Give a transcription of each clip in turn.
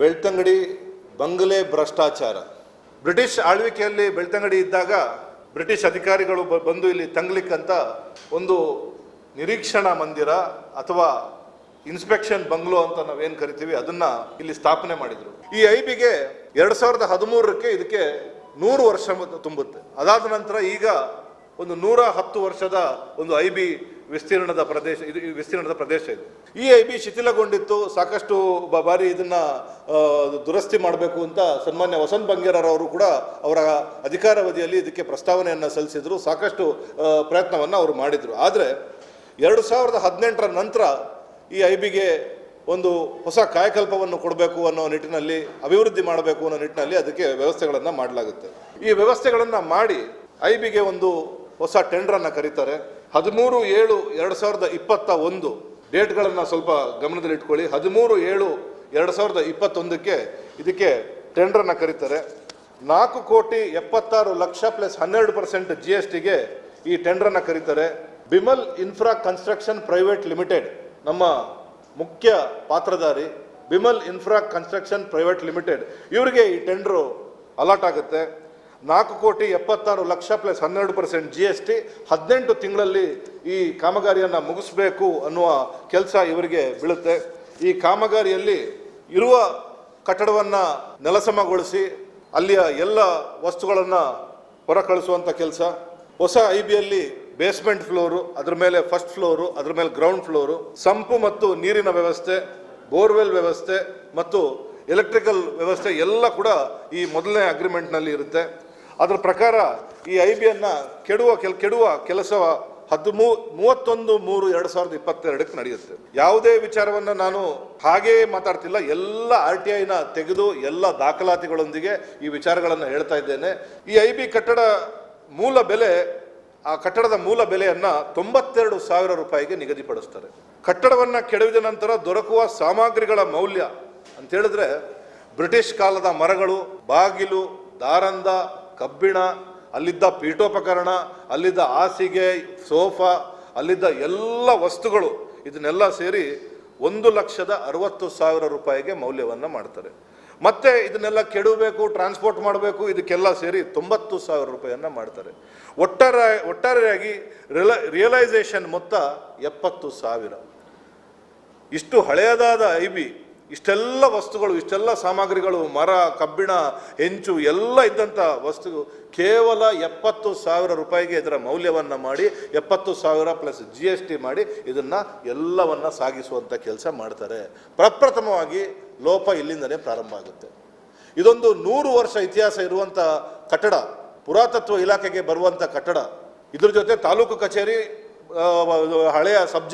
ಬೆಳ್ತಂಗಡಿ ಬಂಗಲೆ ಭ್ರಷ್ಟಾಚಾರ. ಬ್ರಿಟಿಷ್ ಆಳ್ವಿಕೆಯಲ್ಲಿ ಬೆಳ್ತಂಗಡಿ ಇದ್ದಾಗ ಬ್ರಿಟಿಷ್ ಅಧಿಕಾರಿಗಳು ಬಂದು ಇಲ್ಲಿ ತಂಗ್ಲಿಕ್ಕಂತ ಒಂದು ನಿರೀಕ್ಷಣಾ ಮಂದಿರ ಅಥವಾ ಇನ್ಸ್ಪೆಕ್ಷನ್ ಬಂಗ್ಲೋ ಅಂತ ನಾವೇನ್ ಕರಿತೀವಿ, ಅದನ್ನ ಇಲ್ಲಿ ಸ್ಥಾಪನೆ ಮಾಡಿದ್ರು. ಈ ಐಬಿಗೆ ಎರಡ್ ಸಾವಿರದ ಹದಿಮೂರಕ್ಕೆ ಇದಕ್ಕೆ ನೂರು ವರ್ಷ ತುಂಬುತ್ತೆ. ಅದಾದ ನಂತರ ಈಗ ಒಂದು ನೂರ ಹತ್ತು ವರ್ಷದ ಒಂದು ಐಬಿ ವಿಸ್ತೀರ್ಣದ ಪ್ರದೇಶ, ಇದು ವಿಸ್ತೀರ್ಣದ ಪ್ರದೇಶ ಇದು. ಈ ಐ ಬಿ ಶಿಥಿಲಗೊಂಡಿತ್ತು, ಸಾಕಷ್ಟು ಬಾರಿ ಇದನ್ನ ದುರಸ್ತಿ ಮಾಡಬೇಕು ಅಂತ ಸನ್ಮಾನ್ಯ ವಸಂತ್ ಬಂಗೇರರವರು ಕೂಡ ಅವರ ಅಧಿಕಾರಾವಧಿಯಲ್ಲಿ ಇದಕ್ಕೆ ಪ್ರಸ್ತಾವನೆಯನ್ನು ಸಲ್ಲಿಸಿದ್ರು, ಸಾಕಷ್ಟು ಪ್ರಯತ್ನವನ್ನು ಅವರು ಮಾಡಿದರು. ಆದರೆ ಎರಡು ಸಾವಿರದ ಹದಿನೆಂಟರ ನಂತರ ಈ ಐ ಬಿಗೆ ಒಂದು ಹೊಸ ಕಾಯಕಲ್ಪವನ್ನು ಕೊಡಬೇಕು ಅನ್ನೋ ನಿಟ್ಟಿನಲ್ಲಿ, ಅಭಿವೃದ್ಧಿ ಮಾಡಬೇಕು ಅನ್ನೋ ನಿಟ್ಟಿನಲ್ಲಿ ಅದಕ್ಕೆ ವ್ಯವಸ್ಥೆಗಳನ್ನು ಮಾಡಲಾಗುತ್ತೆ. ಈ ವ್ಯವಸ್ಥೆಗಳನ್ನು ಮಾಡಿ ಐ ಬಿಗೆ ಒಂದು ಹೊಸ ಟೆಂಡ್ರನ್ನು ಕರೀತಾರೆ. ಹದಿಮೂರು ಏಳು ಎರಡು ಸಾವಿರದ ಇಪ್ಪತ್ತ ಒಂದು ಡೇಟ್ಗಳನ್ನು ಸ್ವಲ್ಪ ಗಮನದಲ್ಲಿ ಇಟ್ಕೊಳ್ಳಿ ಹದಿಮೂರು ಏಳು ಎರಡು ಸಾವಿರದ ಇಪ್ಪತ್ತೊಂದಕ್ಕೆ ಇದಕ್ಕೆ ಟೆಂಡ್ರನ್ನು ಕರೀತಾರೆ. ನಾಲ್ಕು ಕೋಟಿ ಎಪ್ಪತ್ತಾರು ಲಕ್ಷ ಪ್ಲಸ್ ಹನ್ನೆರಡು ಪರ್ಸೆಂಟ್ ಜಿ ಎಸ್ ಟಿಗೆ ಈ ಟೆಂಡ್ರನ್ನು ಕರೀತಾರೆ. Bimal infra construction private limited, ನಮ್ಮ ಮುಖ್ಯ ಪಾತ್ರಧಾರಿ Bimal infra construction private limited, ಇವರಿಗೆ ಈ ಟೆಂಡ್ರು ಅಲಾಟ್ ಆಗುತ್ತೆ. ನಾಲ್ಕು ಕೋಟಿ ಎಪ್ಪತ್ತಾರು ಲಕ್ಷ ಪ್ಲಸ್ ಹನ್ನೆರಡು ಪರ್ಸೆಂಟ್ ಜಿ ಎಸ್ ಟಿ ಹದಿನೆಂಟು ತಿಂಗಳಲ್ಲಿ ಈ ಕಾಮಗಾರಿಯನ್ನು ಮುಗಿಸ್ಬೇಕು ಅನ್ನುವ ಕೆಲಸ ಇವರಿಗೆ ಬೀಳುತ್ತೆ. ಈ ಕಾಮಗಾರಿಯಲ್ಲಿ ಇರುವ ಕಟ್ಟಡವನ್ನು ನೆಲಸಮಗೊಳಿಸಿ ಅಲ್ಲಿಯ ಎಲ್ಲ ವಸ್ತುಗಳನ್ನು ಹೊರ ಕಳಿಸುವಂಥ ಕೆಲಸ. ಹೊಸ ಐ ಬಿಯಲ್ಲಿ ಬೇಸ್ಮೆಂಟ್ ಫ್ಲೋರು ಅದ್ರ ಮೇಲೆ ಫಸ್ಟ್ ಫ್ಲೋರು ಅದ್ರ ಮೇಲೆ ಗ್ರೌಂಡ್ ಫ್ಲೋರು ಸಂಪು ಮತ್ತು ನೀರಿನ ವ್ಯವಸ್ಥೆ ಬೋರ್ವೆಲ್ ವ್ಯವಸ್ಥೆ ಮತ್ತು ಎಲೆಕ್ಟ್ರಿಕಲ್ ವ್ಯವಸ್ಥೆ ಎಲ್ಲ ಕೂಡ ಈ ಮೊದಲನೇ ಅಗ್ರಿಮೆಂಟ್ನಲ್ಲಿ ಇರುತ್ತೆ. ಅದರ ಪ್ರಕಾರ ಈ ಐ ಬಿಯನ್ನು ಕೆಡುವ ಕೆಲ್, ಕೆಡುವ ಕೆಲಸ ಹದಿಮೂ ಮೂವತ್ತೊಂದು, ಮೂರು, ಎರಡು ಸಾವಿರದ ಇಪ್ಪತ್ತೆರಡಕ್ಕೆ ನಡೆಯುತ್ತೆ. ಯಾವುದೇ ವಿಚಾರವನ್ನು ನಾನು ಹಾಗೇ ಮಾತಾಡ್ತಿಲ್ಲ, ಎಲ್ಲ ಆರ್ ಟಿ ಐನ ತೆಗೆದು ಎಲ್ಲ ದಾಖಲಾತಿಗಳೊಂದಿಗೆ ಈ ವಿಚಾರಗಳನ್ನು ಹೇಳ್ತಾ ಇದ್ದೇನೆ. ಈ ಐ ಬಿ ಕಟ್ಟಡ ಮೂಲ ಬೆಲೆ, ಆ ಕಟ್ಟಡದ ಮೂಲ ಬೆಲೆಯನ್ನು ತೊಂಬತ್ತೆರಡು ಸಾವಿರ ರೂಪಾಯಿಗೆ ನಿಗದಿಪಡಿಸ್ತಾರೆ. ಕಟ್ಟಡವನ್ನು ಕೆಡವಿದ ನಂತರ ದೊರಕುವ ಸಾಮಗ್ರಿಗಳ ಮೌಲ್ಯ ಅಂತ ಹೇಳಿದ್ರೆ ಬ್ರಿಟಿಷ್ ಕಾಲದ ಮರಗಳು, ಬಾಗಿಲು, ದಾರಂದ ಕಬ್ಬಿಣ, ಅಲ್ಲಿದ್ದ ಪೀಠೋಪಕರಣ, ಅಲ್ಲಿದ್ದ ಹಾಸಿಗೆ, ಸೋಫಾ, ಅಲ್ಲಿದ್ದ ಎಲ್ಲ ವಸ್ತುಗಳು ಇದನ್ನೆಲ್ಲ ಸೇರಿ ಒಂದು ಲಕ್ಷದ ಅರವತ್ತು ಸಾವಿರ ರೂಪಾಯಿಗೆ ಮೌಲ್ಯವನ್ನು ಮಾಡ್ತಾರೆ. ಮತ್ತೆ ಇದನ್ನೆಲ್ಲ ಕೆಡಬೇಕು ಟ್ರಾನ್ಸ್ಪೋರ್ಟ್ ಮಾಡಬೇಕು, ಇದಕ್ಕೆಲ್ಲ ಸೇರಿ ತೊಂಬತ್ತು ಸಾವಿರ ರೂಪಾಯಿಯನ್ನು ಮಾಡ್ತಾರೆ. ಒಟ್ಟಾರೆ, ಒಟ್ಟಾರೆಯಾಗಿ ರಿಲ ರಿಯಲೈಸೇಷನ್ ಮೊತ್ತ ಎಪ್ಪತ್ತು ಸಾವಿರ. ಇಷ್ಟು ಹಳೆಯದಾದ ಐ ಬಿ ಇಷ್ಟೆಲ್ಲ ವಸ್ತುಗಳು, ಇಷ್ಟೆಲ್ಲ ಸಾಮಗ್ರಿಗಳು, ಮರ, ಕಬ್ಬಿಣ, ಹೆಂಚು, ಎಲ್ಲ ಇದ್ದಂಥ ವಸ್ತು ಕೇವಲ ಎಪ್ಪತ್ತು ಸಾವಿರ ರೂಪಾಯಿಗೆ ಇದರ ಮೌಲ್ಯವನ್ನು ಮಾಡಿ, ಎಪ್ಪತ್ತು ಸಾವಿರ ಪ್ಲಸ್ ಜಿ ಎಸ್ ಟಿ ಮಾಡಿ ಇದನ್ನು ಎಲ್ಲವನ್ನು ಸಾಗಿಸುವಂಥ ಕೆಲಸ ಮಾಡ್ತಾರೆ. ಪ್ರಪ್ರಥಮವಾಗಿ ಲೋಪ ಇಲ್ಲಿಂದಲೇ ಪ್ರಾರಂಭ ಆಗುತ್ತೆ. ಇದೊಂದು ನೂರು ವರ್ಷ ಇತಿಹಾಸ ಇರುವಂಥ ಕಟ್ಟಡ, ಪುರಾತತ್ವ ಇಲಾಖೆಗೆ ಬರುವಂಥ ಕಟ್ಟಡ. ಇದ್ರ ಜೊತೆ ತಾಲೂಕು ಕಚೇರಿ ಹಳೆಯ ಸಬ್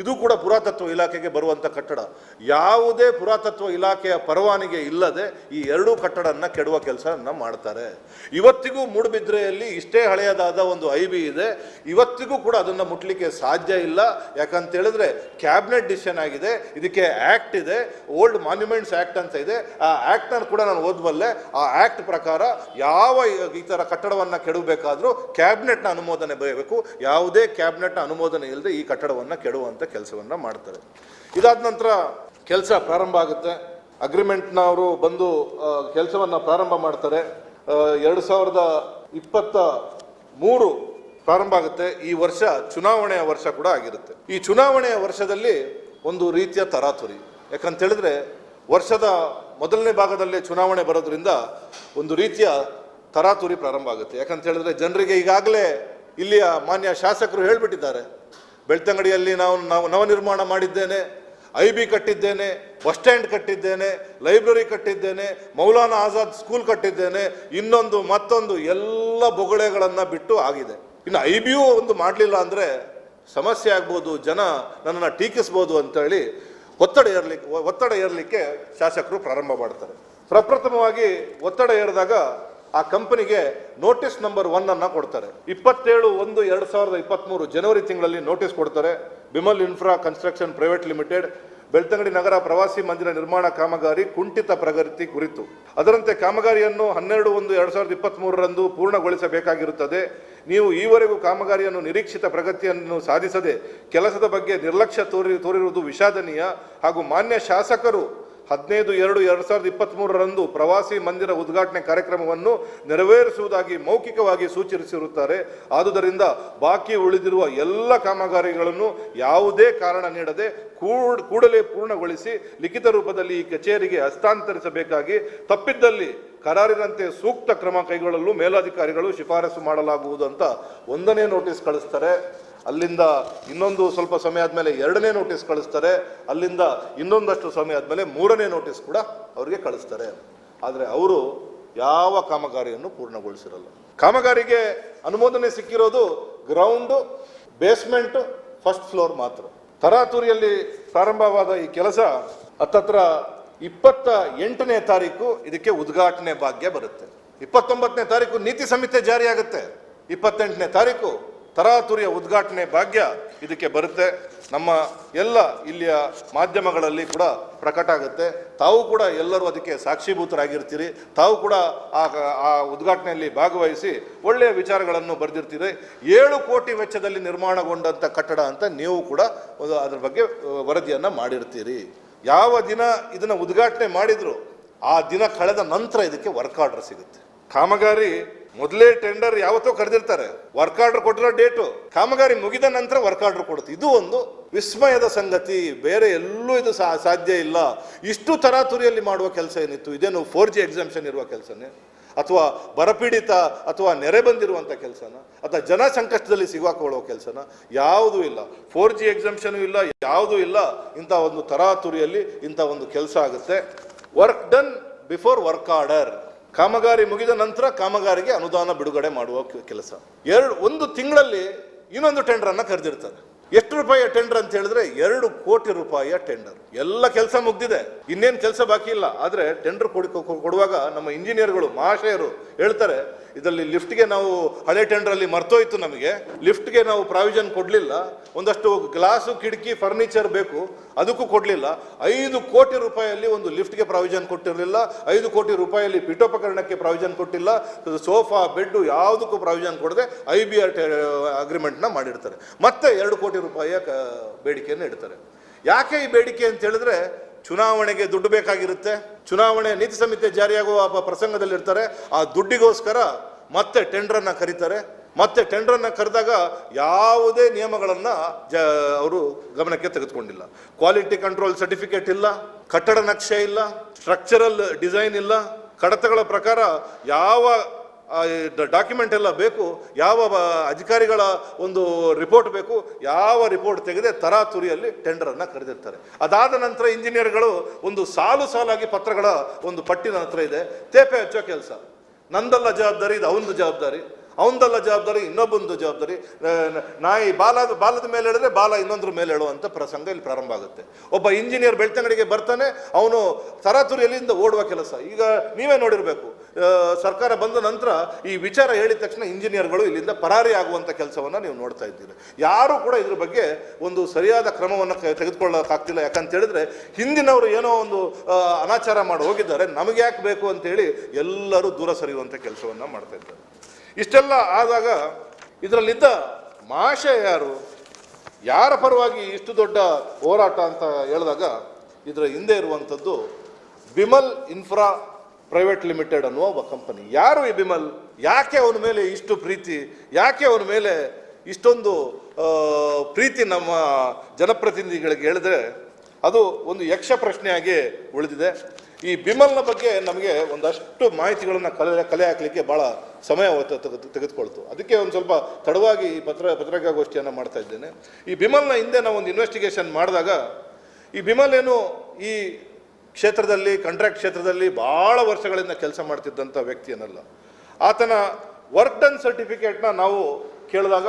ಇದು ಕೂಡ ಪುರಾತತ್ವ ಇಲಾಖೆಗೆ ಬರುವಂಥ ಕಟ್ಟಡ. ಯಾವುದೇ ಪುರಾತತ್ವ ಇಲಾಖೆಯ ಪರವಾನಿಗೆ ಇಲ್ಲದೆ ಈ ಎರಡೂ ಕಟ್ಟಡನ ಕೆಡುವ ಕೆಲಸವನ್ನ ಮಾಡ್ತಾರೆ. ಇವತ್ತಿಗೂ ಮೂಡುಬಿದ್ರೆಯಲ್ಲಿ ಇಷ್ಟೇ ಹಳೆಯದಾದ ಒಂದು ಐ ಬಿ ಇದೆ. ಇವತ್ತಿಗೂ ಕೂಡ ಅದನ್ನು ಮುಟ್ಲಿಕ್ಕೆ ಸಾಧ್ಯ ಇಲ್ಲ. ಯಾಕಂತ ಹೇಳಿದ್ರೆ ಕ್ಯಾಬಿನೆಟ್ ಡಿಸಿಷನ್ ಆಗಿದೆ. ಇದಕ್ಕೆ ಆ್ಯಕ್ಟ್ ಇದೆ. ಓಲ್ಡ್ ಮಾನ್ಯುಮೆಂಟ್ಸ್ ಆ್ಯಕ್ಟ್ ಅಂತ ಇದೆ. ಆ ಆ್ಯಕ್ಟ್ನ ಕೂಡ ನಾನು ಓದಬಲ್ಲೆ. ಆ ಆ್ಯಕ್ಟ್ ಪ್ರಕಾರ ಯಾವ ಈ ಥರ ಕಟ್ಟಡವನ್ನು ಕೆಡಬೇಕಾದರೂ ಕ್ಯಾಬಿನೆಟ್ನ ಅನುಮೋದನೆ ಬರಬೇಕು ಯಾವುದೇ ಕ್ಯಾಬಿನೆಟ್ನ ಅನುಮೋದನೆ ಇಲ್ಲದೆ ಈ ಕಟ್ಟಡವನ್ನು ಕೆಡುವಂಥ ಕೆಲಸವನ್ನು ಮಾಡ್ತಾರೆ. ಇದಾದ ನಂತರ ಕೆಲಸ ಪ್ರಾರಂಭ ಆಗುತ್ತೆ. ಅಗ್ರಿಮೆಂಟ್ನವರು ಬಂದು ಕೆಲಸವನ್ನು ಪ್ರಾರಂಭ ಮಾಡ್ತಾರೆ. ಎರಡು ಸಾವಿರದ ಇಪ್ಪತ್ತ ಮೂರು ಪ್ರಾರಂಭ ಆಗುತ್ತೆ. ಈ ವರ್ಷ ಚುನಾವಣೆಯ ವರ್ಷ ಕೂಡ ಆಗಿರುತ್ತೆ. ಈ ಚುನಾವಣೆಯ ವರ್ಷದಲ್ಲಿ ಒಂದು ರೀತಿಯ ತರಾತುರಿ. ಯಾಕಂತೇಳಿದ್ರೆ ವರ್ಷದ ಮೊದಲನೇ ಭಾಗದಲ್ಲಿ ಚುನಾವಣೆ ಬರೋದ್ರಿಂದ ಒಂದು ರೀತಿಯ ತರಾತುರಿ ಪ್ರಾರಂಭ ಆಗುತ್ತೆ. ಯಾಕಂತ ಹೇಳಿದ್ರೆ ಜನರಿಗೆ ಈಗಾಗಲೇ ಇಲ್ಲಿಯ ಮಾನ್ಯ ಶಾಸಕರು ಹೇಳ್ಬಿಟ್ಟಿದ್ದಾರೆ. ಬೆಳ್ತಂಗಡಿಯಲ್ಲಿ ನಾವು ನಾವು ನವನಿರ್ಮಾಣ ಮಾಡಿದ್ದೇನೆ, ಐ ಬಿ ಕಟ್ಟಿದ್ದೇನೆ, ಬಸ್ ಸ್ಟ್ಯಾಂಡ್ ಕಟ್ಟಿದ್ದೇನೆ, ಲೈಬ್ರರಿ ಕಟ್ಟಿದ್ದೇನೆ, ಮೌಲಾನಾ ಆಜಾದ್ ಸ್ಕೂಲ್ ಕಟ್ಟಿದ್ದೇನೆ, ಇನ್ನೊಂದು ಮತ್ತೊಂದು ಎಲ್ಲ ಬೊಗಳೆಗಳನ್ನು ಬಿಟ್ಟು ಆಗಿದೆ. ಇನ್ನು ಐ ಬಿಯೂ ಒಂದು ಮಾಡಲಿಲ್ಲ ಅಂದರೆ ಸಮಸ್ಯೆ ಆಗ್ಬೋದು, ಜನ ನನ್ನನ್ನು ಟೀಕಿಸ್ಬೋದು ಅಂತೇಳಿ ಒತ್ತಡ ಏರ್ಲಿಕ್ಕೆ ಒತ್ತಡ ಏರ್ಲಿಕ್ಕೆ ಶಾಸಕರು ಪ್ರಾರಂಭ ಮಾಡ್ತಾರೆ. ಪ್ರಪ್ರಥಮವಾಗಿ ಒತ್ತಡ ಏರಿದಾಗ ಆ ಕಂಪನಿಗೆ ನೋಟಿಸ್ ನಂಬರ್ ಒನ್ ಅನ್ನ ಕೊಡ್ತಾರೆ. ಇಪ್ಪತ್ತೇಳು ಒಂದು ಎರಡು ಸಾವಿರದ ಇಪ್ಪತ್ತ್ಮೂರು ಜನವರಿ ತಿಂಗಳಲ್ಲಿ ನೋಟಿಸ್ ಕೊಡ್ತಾರೆ. Bimal infra construction private limited, Belthangady ನಗರ ಪ್ರವಾಸಿ ಮಂದಿರ ನಿರ್ಮಾಣ ಕಾಮಗಾರಿ ಕುಂಠಿತ ಪ್ರಗತಿ ಕುರಿತು. ಅದರಂತೆ ಕಾಮಗಾರಿಯನ್ನು ಹನ್ನೆರಡು ಒಂದು ಎರಡು ಸಾವಿರದ ಇಪ್ಪತ್ತ್ಮೂರರಂದು ಪೂರ್ಣಗೊಳಿಸಬೇಕಾಗಿರುತ್ತದೆ. ನೀವು ಈವರೆಗೂ ಕಾಮಗಾರಿಯನ್ನು ನಿರೀಕ್ಷಿತ ಪ್ರಗತಿಯನ್ನು ಸಾಧಿಸದೆ ಕೆಲಸದ ಬಗ್ಗೆ ನಿರ್ಲಕ್ಷ್ಯ ತೋರಿ ತೋರಿರುವುದು ವಿಷಾದನೀಯ ಹಾಗೂ ಮಾನ್ಯ ಶಾಸಕರು ಹದಿನೈದು ಎರಡು ಎರಡು ಸಾವಿರದ ಇಪ್ಪತ್ತ್ಮೂರರಂದು ಪ್ರವಾಸಿ ಮಂದಿರ ಉದ್ಘಾಟನೆ ಕಾರ್ಯಕ್ರಮವನ್ನು ನೆರವೇರಿಸುವುದಾಗಿ ಮೌಖಿಕವಾಗಿ ಸೂಚಿಸಿರುತ್ತಾರೆ. ಆದುದರಿಂದ ಬಾಕಿ ಉಳಿದಿರುವ ಎಲ್ಲ ಕಾಮಗಾರಿಗಳನ್ನು ಯಾವುದೇ ಕಾರಣ ನೀಡದೆ ಕೂಡ ಕೂಡಲೇ ಪೂರ್ಣಗೊಳಿಸಿ ಲಿಖಿತ ರೂಪದಲ್ಲಿ ಈ ಕಚೇರಿಗೆ ಹಸ್ತಾಂತರಿಸಬೇಕಾಗಿ ತಪ್ಪಿದ್ದಲ್ಲಿ ಕರಾರಿನಂತೆ ಸೂಕ್ತ ಕ್ರಮ ಕೈಗೊಳ್ಳಲು ಮೇಲಾಧಿಕಾರಿಗಳು ಶಿಫಾರಸು ಮಾಡಲಾಗುವುದು ಅಂತ ಒಂದನೇ ನೋಟಿಸ್ ಕಳಿಸ್ತಾರೆ. ಅಲ್ಲಿಂದ ಇನ್ನೊಂದು ಸ್ವಲ್ಪ ಸಮಯ ಆದಮೇಲೆ ಎರಡನೇ ನೋಟಿಸ್ ಕಳಿಸ್ತಾರೆ. ಅಲ್ಲಿಂದ ಇನ್ನೊಂದಷ್ಟು ಸಮಯ ಆದಮೇಲೆ ಮೂರನೇ ನೋಟಿಸ್ ಕೂಡ ಅವರಿಗೆ ಕಳಿಸ್ತಾರೆ. ಆದರೆ ಅವರು ಯಾವ ಕಾಮಗಾರಿಯನ್ನು ಪೂರ್ಣಗೊಳಿಸಿರಲ್ಲ. ಕಾಮಗಾರಿಗೆ ಅನುಮೋದನೆ ಸಿಕ್ಕಿರೋದು ಗ್ರೌಂಡು ಬೇಸ್ಮೆಂಟ್ ಫಸ್ಟ್ ಫ್ಲೋರ್ ಮಾತ್ರ. ತರಾತುರಿಯಲ್ಲಿ ಪ್ರಾರಂಭವಾದ ಈ ಕೆಲಸ ಹತ್ತತ್ರ ಇಪ್ಪತ್ತ ಎಂಟನೇ ತಾರೀಕು ಇದಕ್ಕೆ ಉದ್ಘಾಟನೆ ಭಾಗ್ಯ ಬರುತ್ತೆ. ಇಪ್ಪತ್ತೊಂಬತ್ತನೇ ತಾರೀಕು ನೀತಿ ಸಂಹಿತೆ ಜಾರಿಯಾಗುತ್ತೆ. ಇಪ್ಪತ್ತೆಂಟನೇ ತಾರೀಕು ತರಾತುರಿಯ ಉದ್ಘಾಟನೆ ಭಾಗ್ಯ ಇದಕ್ಕೆ ಬರುತ್ತೆ. ನಮ್ಮ ಎಲ್ಲ ಇಲ್ಲಿಯ ಮಾಧ್ಯಮಗಳಲ್ಲಿ ಕೂಡ ಪ್ರಕಟ ಆಗುತ್ತೆ. ತಾವು ಕೂಡ ಎಲ್ಲರೂ ಅದಕ್ಕೆ ಸಾಕ್ಷೀಭೂತರಾಗಿರ್ತೀರಿ. ತಾವು ಕೂಡ ಆ ಆ ಉದ್ಘಾಟನೆಯಲ್ಲಿ ಭಾಗವಹಿಸಿ ಒಳ್ಳೆಯ ವಿಚಾರಗಳನ್ನು ಬರೆದಿರ್ತೀರಿ. ಏಳು ಕೋಟಿ ವೆಚ್ಚದಲ್ಲಿ ನಿರ್ಮಾಣಗೊಂಡಂಥ ಕಟ್ಟಡ ಅಂತ ನೀವು ಕೂಡ ಅದರ ಬಗ್ಗೆ ವರದಿಯನ್ನು ಮಾಡಿರ್ತೀರಿ. ಯಾವ ದಿನ ಇದನ್ನು ಉದ್ಘಾಟನೆ ಮಾಡಿದ್ರು, ಆ ದಿನ ಕಳೆದ ನಂತರ ಇದಕ್ಕೆ ವರ್ಕ್ ಆರ್ಡರ್ ಸಿಗುತ್ತೆ. ಕಾಮಗಾರಿ ಮೊದಲೇ ಟೆಂಡರ್ ಯಾವತ್ತೋ ಕರೆದಿರ್ತಾರೆ. ವರ್ಕ್ ಆರ್ಡರ್ ಕೊಟ್ಟಿರೋ ಡೇಟು ಕಾಮಗಾರಿ ಮುಗಿದ ನಂತರ ವರ್ಕ್ ಆರ್ಡರ್ ಕೊಡುತ್ತೆ. ಇದು ಒಂದು ವಿಸ್ಮಯದ ಸಂಗತಿ. ಬೇರೆ ಎಲ್ಲೂ ಇದು ಸಾಧ್ಯ ಇಲ್ಲ. ಇಷ್ಟು ತರಾತುರಿಯಲ್ಲಿ ಮಾಡುವ ಕೆಲಸ ಏನಿತ್ತು? ಇದೇನು ಫೋರ್ ಜಿ ಎಕ್ಸಾಮ್ಷನ್ ಇರುವ ಕೆಲಸನೇ? ಅಥವಾ ಬರಪೀಡಿತ ಅಥವಾ ನೆರೆ ಬಂದಿರುವಂಥ ಕೆಲಸನ? ಅಥವಾ ಜನ ಸಂಕಷ್ಟದಲ್ಲಿ ಸಿಗುವಾಕೊಳ್ಳುವ ಕೆಲಸನ? ಯಾವುದೂ ಇಲ್ಲ. ಫೋರ್ ಜಿ ಎಕ್ಸಾಮ್ಷನ್ ಇಲ್ಲ, ಯಾವುದೂ ಇಲ್ಲ. ಇಂಥ ಒಂದು ತರಾತುರಿಯಲ್ಲಿ ಇಂಥ ಒಂದು ಕೆಲಸ ಆಗುತ್ತೆ. Work done before work order ಕಾಮಗಾರಿ ಮುಗಿದ ನಂತರ ಕಾಮಗಾರಿಗೆ ಅನುದಾನ ಬಿಡುಗಡೆ ಮಾಡುವ ಕೆಲಸ. ಎರಡು, ಒಂದು ತಿಂಗಳಲ್ಲಿ ಇನ್ನೊಂದು ಟೆಂಡರ್ ಅನ್ನ ಕರೆದಿರ್ತಾರೆ. ಎಷ್ಟು ರೂಪಾಯಿಯ ಟೆಂಡರ್ ಅಂತ ಹೇಳಿದ್ರೆ ಎರಡು ಕೋಟಿ ರೂಪಾಯಿಯ ಟೆಂಡರ್ ಎಲ್ಲ ಕೆಲಸ ಮುಗ್ದಿದೆ. ಇನ್ನೇನು ಕೆಲಸ ಬಾಕಿ ಇಲ್ಲ. ಆದ್ರೆ ಟೆಂಡರ್ ಕೊಡಿ ಕೊಡುವಾಗ ನಮ್ಮ ಇಂಜಿನಿಯರ್ಗಳು ಮಹಾಶಯರು ಹೇಳ್ತಾರೆ ಇದರಲ್ಲಿ ಲಿಫ್ಟ್ಗೆ ನಾವು ಹಳೆ ಟೆಂಡರ್ ಅಲ್ಲಿ ಮರ್ತೋಯ್ತು ನಮಗೆ. ಲಿಫ್ಟ್ಗೆ ನಾವು ಪ್ರಾವಿಷನ್ ಕೊಡಲಿಲ್ಲ. ಒಂದಷ್ಟು ಗ್ಲಾಸು, ಕಿಟಕಿ, ಫರ್ನಿಚರ್ ಬೇಕು. ಅದಕ್ಕೂ ಕೊಡಲಿಲ್ಲ. ಐದು ಕೋಟಿ ರೂಪಾಯಿಯಲ್ಲಿ ಒಂದು ಲಿಫ್ಟ್ಗೆ ಪ್ರಾವಿಷನ್ ಕೊಟ್ಟಿರಲಿಲ್ಲ. ಐದು ಕೋಟಿ ರೂಪಾಯಿಯಲ್ಲಿ ಪೀಠೋಪಕರಣಕ್ಕೆ ಪ್ರಾವಿಷನ್ ಕೊಟ್ಟಿಲ್ಲ. ಸೋಫಾ ಬೆಡ್ ಯಾವುದಕ್ಕೂ ಪ್ರಾವಿಷನ್ ಕೊಡದೆ ಐ ಬಿ ಆರ್ ಅಗ್ರಿಮೆಂಟ್ನ ಮಾಡಿರ್ತಾರೆ ಮತ್ತೆ ಎರಡು ಕೋಟಿ ರೂಪಾಯಿಯ ಬೇಡಿಕೆಯನ್ನು ಇಡ್ತಾರೆ. ಯಾಕೆ ಈ ಬೇಡಿಕೆ ಅಂತ ಹೇಳಿದ್ರೆ ಚುನಾವಣೆಗೆ ದುಡ್ಡು ಬೇಕಾಗಿರುತ್ತೆ. ಚುನಾವಣೆ ನೀತಿ ಸಂಹಿತೆ ಜಾರಿಯಾಗುವ ಪ್ರಸಂಗದಲ್ಲಿ ಇರ್ತಾರೆ ಆ ದುಡ್ಡಿಗೋಸ್ಕರ ಮತ್ತೆ ಟೆಂಡರನ್ನ ಕರೀತಾರೆ. ಮತ್ತೆ ಟೆಂಡರನ್ನ ಕರೆದಾಗ ಯಾವುದೇ ನಿಯಮಗಳನ್ನ ಜ, ಅವರು ಗಮನಕ್ಕೆ ತೆಗೆದುಕೊಂಡಿಲ್ಲ. ಕ್ವಾಲಿಟಿ ಕಂಟ್ರೋಲ್ ಸರ್ಟಿಫಿಕೇಟ್ ಇಲ್ಲ, ಕಟ್ಟಡ ನಕ್ಷೆ ಇಲ್ಲ, ಸ್ಟ್ರಕ್ಚರಲ್ ಡಿಸೈನ್ ಇಲ್ಲ, ಕಡತಗಳ ಪ್ರಕಾರ ಯಾವ ಡಾಕ್ಯುಮೆಂಟ್ ಎಲ್ಲ ಬೇಕು, ಯಾವ ಅಧಿಕಾರಿಗಳ ಒಂದು ರಿಪೋರ್ಟ್ ಬೇಕು, ಯಾವ ರಿಪೋರ್ಟ್ ತೆಗೆದೆ ತರಾತುರಿಯಲ್ಲಿ ಟೆಂಡರನ್ನು ಕರೆದಿರ್ತಾರೆ. ಅದಾದ ನಂತರ ಇಂಜಿನಿಯರ್ಗಳು ಒಂದು ಸಾಲು ಸಾಲಾಗಿ ಪತ್ರಗಳ ಒಂದು ಪಟ್ಟಿನ ಹತ್ರ ಇದೆ, ತೇಪೆ ಹಚ್ಚೋ ಕೆಲಸ. ನಂದಲ್ಲ ಜವಾಬ್ದಾರಿ, ಇದು ಅವನದು ಜವಾಬ್ದಾರಿ. ಅವನದಲ್ಲ ಜವಾಬ್ದಾರಿ ಇನ್ನೊಬ್ಬಂದು ಜವಾಬ್ದಾರಿ. ನಾಯಿ ಬಾಲ, ಬಾಲದ ಮೇಲೆ ಹೇಳಿದ್ರೆ ಬಾಲ ಇನ್ನೊಂದ್ರ ಮೇಲೆ ಹೇಳುವಂಥ ಪ್ರಸಂಗ ಇಲ್ಲಿ ಪ್ರಾರಂಭ ಆಗುತ್ತೆ. ಒಬ್ಬ ಇಂಜಿನಿಯರ್ ಬೆಳ್ತಂಗಡಿಗೆ ಬರ್ತಾನೆ, ಅವನು ತರಾತುರಿಯಲ್ಲಿಂದ ಓಡುವ ಕೆಲಸ. ಈಗ ನೀವೇ ನೋಡಿರಬೇಕು ಸರ್ಕಾರ ಬಂದ ನಂತರ ಈ ವಿಚಾರ ಹೇಳಿದ ತಕ್ಷಣ ಇಂಜಿನಿಯರ್ಗಳು ಇಲ್ಲಿಂದ ಪರಾರಿ ಆಗುವಂಥ ಕೆಲಸವನ್ನು ನೀವು ನೋಡ್ತಾ ಇದ್ದೀರಿ. ಯಾರೂ ಕೂಡ ಇದ್ರ ಬಗ್ಗೆ ಒಂದು ಸರಿಯಾದ ಕ್ರಮವನ್ನು ತೆಗೆದುಕೊಳ್ಳೋಕ್ಕಾಗ್ತಿಲ್ಲ. ಯಾಕಂತ ಹೇಳಿದ್ರೆ ಹಿಂದಿನವರು ಏನೋ ಒಂದು ಅನಾಚಾರ ಮಾಡಿ ಹೋಗಿದ್ದಾರೆ. ನಮಗೆ ಯಾಕೆ ಬೇಕು ಅಂತೇಳಿ ಎಲ್ಲರೂ ದೂರ ಸರಿಯುವಂಥ ಕೆಲಸವನ್ನು ಮಾಡ್ತಾ ಇದ್ದಾರೆ. ಇಷ್ಟೆಲ್ಲ ಆದಾಗ ಇದರಲ್ಲಿದ್ದ ಮಾಷೆ ಯಾರು, ಯಾರ ಪರವಾಗಿ ಇಷ್ಟು ದೊಡ್ಡ ಹೋರಾಟ ಅಂತ ಹೇಳಿದಾಗ ಇದರ ಹಿಂದೆ ಇರುವಂಥದ್ದು ಬಿಮಲ್ ಇನ್ಫ್ರಾ ಪ್ರೈವೇಟ್ ಲಿಮಿಟೆಡ್ ಅನ್ನುವ ಒಬ್ಬ ಕಂಪನಿ. ಯಾರು ಈ ಬಿಮಲ್? ಯಾಕೆ ಅವನ ಮೇಲೆ ಇಷ್ಟು ಪ್ರೀತಿ? ಯಾಕೆ ಅವನ ಮೇಲೆ ಇಷ್ಟೊಂದು ಪ್ರೀತಿ ನಮ್ಮ ಜನಪ್ರತಿನಿಧಿಗಳಿಗೆ ಹೇಳಿದ್ರೆ ಅದು ಒಂದು ಯಕ್ಷ ಪ್ರಶ್ನೆಯಾಗಿ ಉಳಿದಿದೆ. ಈ ಬಿಮಲ್ನ ಬಗ್ಗೆ ನಮಗೆ ಒಂದಷ್ಟು ಮಾಹಿತಿಗಳನ್ನು ಕಲೆ ಕಲೆ ಹಾಕಲಿಕ್ಕೆ ಭಾಳ ಸಮಯ ತೆಗೆದು, ತೆಗೆದುಕೊಳ್ತು. ಅದಕ್ಕೆ ಒಂದು ಸ್ವಲ್ಪ ತಡವಾಗಿ ಈ ಪತ್ರ, ಪತ್ರಿಕಾಗೋಷ್ಠಿಯನ್ನು ಮಾಡ್ತಾ ಇದ್ದೇನೆ. ಈ ಬಿಮಲ್ನ ಹಿಂದೆ ನಾವು ಒಂದು ಇನ್ವೆಸ್ಟಿಗೇಷನ್ ಮಾಡಿದಾಗ ಈ ಬಿಮಲ್ ಏನು ಈ ಕ್ಷೇತ್ರದಲ್ಲಿ ಕಾಂಟ್ರಾಕ್ಟ್ ಕ್ಷೇತ್ರದಲ್ಲಿ ಭಾಳ ವರ್ಷಗಳಿಂದ ಕೆಲಸ ಮಾಡ್ತಿದ್ದಂಥ ವ್ಯಕ್ತಿಯನ್ನಲ್ಲ ಆತನ ವರ್ಕ್ ಡನ್ ಸರ್ಟಿಫಿಕೇಟ್ನ ನಾವು ಕೇಳಿದಾಗ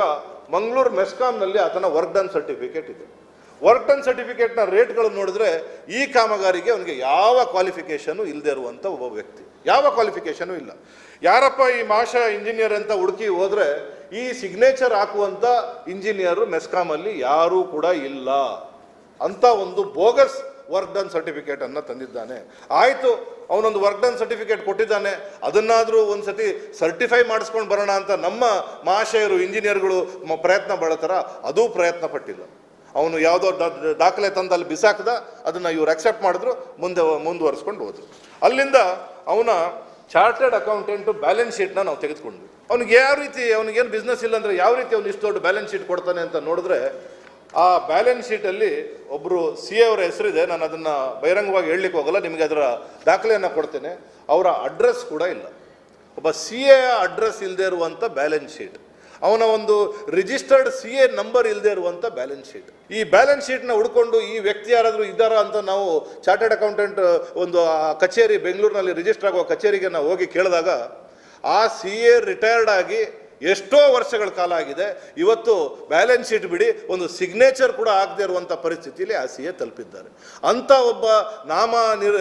ಮಂಗಳೂರು ಮೆಸ್ಕಾಂನಲ್ಲಿ ಆತನ ವರ್ಕ್ ಡನ್ ಸರ್ಟಿಫಿಕೇಟ್ ಇದೆ. ವರ್ಕ್ ಡನ್ ಸರ್ಟಿಫಿಕೇಟ್ನ ರೇಟ್ಗಳು ನೋಡಿದ್ರೆ ಈ ಕಾಮಗಾರಿಗೆ ಅವನಿಗೆ ಯಾವ ಕ್ವಾಲಿಫಿಕೇಷನು ಇಲ್ಲದೆ ಇರುವಂಥ ಒಬ್ಬ ವ್ಯಕ್ತಿ. ಯಾವ ಕ್ವಾಲಿಫಿಕೇಷನು ಇಲ್ಲ. ಯಾರಪ್ಪ ಈ ಮಾಷ ಇಂಜಿನಿಯರ್ ಅಂತ ಹುಡುಕಿ ಹೋದರೆ ಈ ಸಿಗ್ನೇಚರ್ ಹಾಕುವಂಥ ಇಂಜಿನಿಯರು ಮೆಸ್ಕಾಮಲ್ಲಿ ಯಾರೂ ಕೂಡ ಇಲ್ಲ ಅಂತ ಒಂದು ಬೋಗಸ್ ವರ್ಕ್ ಡನ್ ಸರ್ಟಿಫಿಕೇಟನ್ನು ತಂದಿದ್ದಾನೆ. ಆಯಿತು, ಅವನೊಂದು ವರ್ಕ್ ಡನ್ ಸರ್ಟಿಫಿಕೇಟ್ ಕೊಟ್ಟಿದ್ದಾನೆ. ಅದನ್ನಾದರೂ ಒಂದು ಸತಿ ಸರ್ಟಿಫೈ ಮಾಡಿಸ್ಕೊಂಡು ಬರೋಣ ಅಂತ ನಮ್ಮ ಮಹಾಶಯರು ಇಂಜಿನಿಯರ್ಗಳು ಪ್ರಯತ್ನ ಬಳತಾರ ಅದೂ ಪ್ರಯತ್ನ ಪಟ್ಟಿಲ್ಲ. ಅವನು ಯಾವುದೋ ದಾಖಲೆ ತಂದು ಅಲ್ಲಿ ಬಿಸಾಕ್ದ, ಅದನ್ನು ಇವ್ರು ಅಕ್ಸೆಪ್ಟ್ ಮಾಡಿದ್ರು, ಮುಂದೆ ಮುಂದುವರಿಸ್ಕೊಂಡು ಹೋದರು. ಅಲ್ಲಿಂದ ಅವನ ಚಾರ್ಟೆಡ್ ಅಕೌಂಟೆಂಟು ಬ್ಯಾಲೆನ್ಸ್ ಶೀಟ್ನ ನಾವು ತೆಗೆದುಕೊಂಡ್ವಿ. ಅವ್ನಿಗೆ ಯಾವ ರೀತಿ, ಅವ್ನಿಗೇನು ಬಿಸ್ನೆಸ್ ಇಲ್ಲ ಅಂದರೆ ಯಾವ ರೀತಿ ಅವ್ನು ಇಷ್ಟು ದೊಡ್ಡ ಬ್ಯಾಲೆನ್ಸ್ ಶೀಟ್ ಕೊಡ್ತಾನೆ ಅಂತ ನೋಡಿದ್ರೆ ಆ ಬ್ಯಾಲೆನ್ಸ್ ಶೀಟಲ್ಲಿ ಒಬ್ಬರು ಸಿ ಅವರ ಹೆಸರಿದೆ. ನಾನು ಅದನ್ನು ಬಹಿರಂಗವಾಗಿ ಹೇಳಲಿಕ್ಕೆ ಹೋಗಲ್ಲ. ನಿಮಗೆ ಅದರ ದಾಖಲೆಯನ್ನು ಕೊಡ್ತೇನೆ. ಅವರ ಅಡ್ರೆಸ್ ಕೂಡ ಇಲ್ಲ. ಒಬ್ಬ ಸಿ ಎ ಅಡ್ರೆಸ್ ಇಲ್ಲದೆ ಇರುವಂಥ ಬ್ಯಾಲೆನ್ಸ್ ಶೀಟ್. ಅವನ ಒಂದು ರಿಜಿಸ್ಟರ್ಡ್ ಸಿ ಎ ನಂಬರ್ ಇಲ್ಲದೆ ಇರುವಂಥ ಬ್ಯಾಲೆನ್ಸ್ ಶೀಟ್. ಈ ಬ್ಯಾಲೆನ್ಸ್ ಶೀಟ್ನ ಹುಡ್ಕೊಂಡು ಈ ವ್ಯಕ್ತಿ ಯಾರಾದರೂ ಇದ್ದಾರಾ ಅಂತ ನಾವು ಚಾರ್ಟರ್ಡ್ ಅಕೌಂಟೆಂಟ್, ಒಂದು ಕಚೇರಿ, ಬೆಂಗಳೂರಿನಲ್ಲಿ ರಿಜಿಸ್ಟರ್ ಆಗುವ ಕಚೇರಿಗೆ ನಾವು ಹೋಗಿ ಕೇಳಿದಾಗ ಆ ಸಿ ಎ ರಿಟೈರ್ಡ್ ಆಗಿ ಎಷ್ಟೋ ವರ್ಷಗಳ ಕಾಲ ಆಗಿದೆ. ಇವತ್ತು ಬ್ಯಾಲೆನ್ಸ್ ಶೀಟ್ ಬಿಡಿ, ಒಂದು ಸಿಗ್ನೇಚರ್ ಕೂಡ ಆಗದೆ ಇರುವಂಥ ಪರಿಸ್ಥಿತಿಯಲ್ಲಿ ಆ ಸಿ ಎ ತಲುಪಿದ್ದಾರೆ. ಅಂಥ ಒಬ್ಬ ನಾಮ ನಿರ್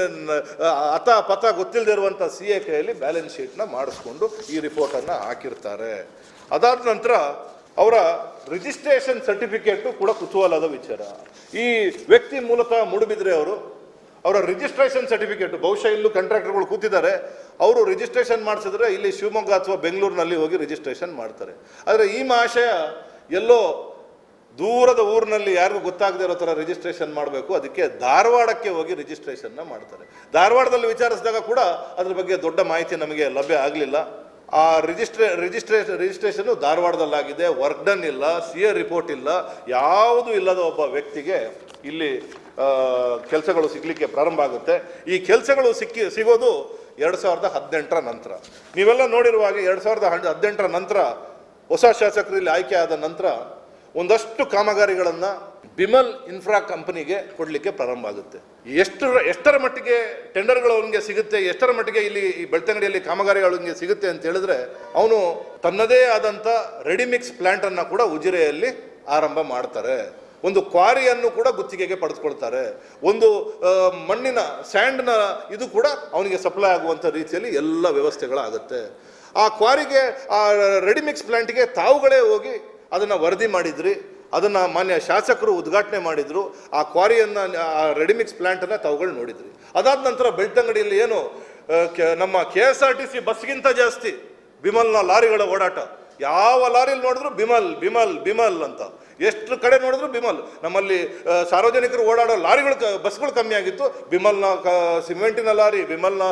ಅತ ಪಥ ಗೊತ್ತಿಲ್ಲದೆ ಇರುವಂಥ ಸಿ ಎ ಕೈಯಲ್ಲಿ ಬ್ಯಾಲೆನ್ಸ್ ಶೀಟ್ನ ಮಾಡಿಸ್ಕೊಂಡು ಈ ರಿಪೋರ್ಟನ್ನು ಹಾಕಿರ್ತಾರೆ. ಅದಾದ ನಂತರ ಅವರ ರಿಜಿಸ್ಟ್ರೇಷನ್ ಸರ್ಟಿಫಿಕೇಟು ಕೂಡ ಕುತೂಹಲದ ವಿಚಾರ. ಈ ವ್ಯಕ್ತಿ ಮೂಲತಃ ಮೂಡುಬಿದ್ರೆ ಅವರು ಅವರ ರಿಜಿಸ್ಟ್ರೇಷನ್ ಸರ್ಟಿಫಿಕೇಟ್ ಬಹುಶಃ ಇಲ್ಲೂ ಕಾಂಟ್ರಾಕ್ಟರ್ಗಳು ಕೂತಿದ್ದಾರೆ. ಅವರು ರಿಜಿಸ್ಟ್ರೇಷನ್ ಮಾಡಿಸಿದ್ರೆ ಇಲ್ಲಿ ಶಿವಮೊಗ್ಗ ಅಥವಾ ಬೆಂಗಳೂರಿನಲ್ಲಿ ಹೋಗಿ ರಿಜಿಸ್ಟ್ರೇಷನ್ ಮಾಡ್ತಾರೆ. ಆದರೆ ಈ ಮಹಾಶಯ ಎಲ್ಲೋ ದೂರದ ಊರಿನಲ್ಲಿ ಯಾರಿಗೂ ಗೊತ್ತಾಗದೇ ಇರೋ ಥರ ರಿಜಿಸ್ಟ್ರೇಷನ್ ಮಾಡಬೇಕು. ಅದಕ್ಕೆ ಧಾರವಾಡಕ್ಕೆ ಹೋಗಿ ರಿಜಿಸ್ಟ್ರೇಷನ್ನ ಮಾಡ್ತಾರೆ. ಧಾರವಾಡದಲ್ಲಿ ವಿಚಾರಿಸಿದಾಗ ಕೂಡ ಅದ್ರ ಬಗ್ಗೆ ದೊಡ್ಡ ಮಾಹಿತಿ ನಮಗೆ ಲಭ್ಯ ಆಗಲಿಲ್ಲ. ಆ ರಿಜಿಸ್ಟ್ರೇ ರಿಜಿಸ್ಟ್ರೇಷನ್ ರಿಜಿಸ್ಟ್ರೇಷನು ಧಾರವಾಡದಲ್ಲಾಗಿದೆ. ವರ್ಕ್ ಡನ್ ಇಲ್ಲ. ಸಿ ಎ ರಿಪೋರ್ಟ್ ಇಲ್ಲ. ಯಾವುದೂ ಇಲ್ಲದ ಒಬ್ಬ ವ್ಯಕ್ತಿಗೆ ಇಲ್ಲಿ ಕೆಲಸಗಳು ಸಿಗಲಿಕ್ಕೆ ಪ್ರಾರಂಭ ಆಗುತ್ತೆ. ಈ ಕೆಲಸಗಳು ಸಿಕ್ಕಿ, ಸಿಗೋದು ಎರಡು ಸಾವಿರದ ಹದಿನೆಂಟರ ನಂತರ. ನೀವೆಲ್ಲ ನೋಡಿರುವ ಹಾಗೆ ಎರಡು ಸಾವಿರದ ಹದಿನೆಂಟರ ನಂತರ ಹೊಸ ಶಾಸಕರಲ್ಲಿ ಆಯ್ಕೆ ಆದ ನಂತರ ಒಂದಷ್ಟು ಕಾಮಗಾರಿಗಳನ್ನು ಬಿಮಲ್ ಇನ್ಫ್ರಾ ಕಂಪನಿಗೆ ಕೊಡಲಿಕ್ಕೆ ಪ್ರಾರಂಭ ಆಗುತ್ತೆ. ಎಷ್ಟರ ಎಷ್ಟರ ಮಟ್ಟಿಗೆ ಟೆಂಡರ್ಗಳು ಅವನಿಗೆ ಸಿಗುತ್ತೆ, ಎಷ್ಟರ ಮಟ್ಟಿಗೆ ಇಲ್ಲಿ ಈ ಬೆಳ್ತಂಗಡಿಯಲ್ಲಿ ಕಾಮಗಾರಿಗಳು ಅವನಿಗೆ ಸಿಗುತ್ತೆ ಅಂತ ಹೇಳಿದ್ರೆ ಅವನು ತನ್ನದೇ ಆದಂಥ ರೆಡಿಮಿಕ್ಸ್ ಪ್ಲ್ಯಾಂಟನ್ನು ಕೂಡ ಉಜಿರೆಯಲ್ಲಿ ಆರಂಭ ಮಾಡ್ತಾರೆ. ಒಂದು ಕ್ವಾರಿಯನ್ನು ಕೂಡ ಗುತ್ತಿಗೆಗೆ ಪಡೆದುಕೊಳ್ತಾರೆ. ಒಂದು ಮಣ್ಣಿನ, ಸ್ಯಾಂಡ್ನ ಇದು ಕೂಡ ಅವನಿಗೆ ಸಪ್ಲೈ ಆಗುವಂಥ ರೀತಿಯಲ್ಲಿ ಎಲ್ಲ ವ್ಯವಸ್ಥೆಗಳಾಗುತ್ತೆ. ಆ ಕ್ವಾರಿಗೆ, ಆ ರೆಡಿಮಿಕ್ಸ್ ಪ್ಲ್ಯಾಂಟ್ಗೆ ತಾವುಗಳೇ ಹೋಗಿ ಅದನ್ನು ವರದಿ ಮಾಡಿದ್ರಿ, ಅದನ್ನು ಮಾನ್ಯ ಶಾಸಕರು ಉದ್ಘಾಟನೆ ಮಾಡಿದರು, ಆ ಕ್ವಾರಿಯನ್ನು, ಆ ರೆಡಿಮಿಕ್ಸ್ ಪ್ಲ್ಯಾಂಟನ್ನು ತಾವುಗಳು ನೋಡಿದ್ರಿ. ಅದಾದ ನಂತರ ಬೆಳ್ತಂಗಡಿಯಲ್ಲಿ ಏನು ನಮ್ಮ K S R T C ಬಸ್ಗಿಂತ ಜಾಸ್ತಿ, ಬಿಮಲ್ನ ಲಾರಿಗಳ ಓಡಾಟ. ಯಾವ ಲಾರಿಲಿ ನೋಡಿದ್ರು ಬಿಮಲ್ ಬಿಮಲ್ ಬಿಮಲ್ ಅಂತ. ಎಷ್ಟು ಕಡೆ ನೋಡಿದ್ರು ಬಿಮಲ್. ನಮ್ಮಲ್ಲಿ ಸಾರ್ವಜನಿಕರು ಓಡಾಡೋ ಲಾರಿಗಳು ಬಸ್ಗಳು ಕಮ್ಮಿ ಆಗಿತ್ತು. ಬಿಮಲ್ನ, ಕ, ಸಿಮೆಂಟಿನ ಲಾರಿ, ಬಿಮಲ್ನ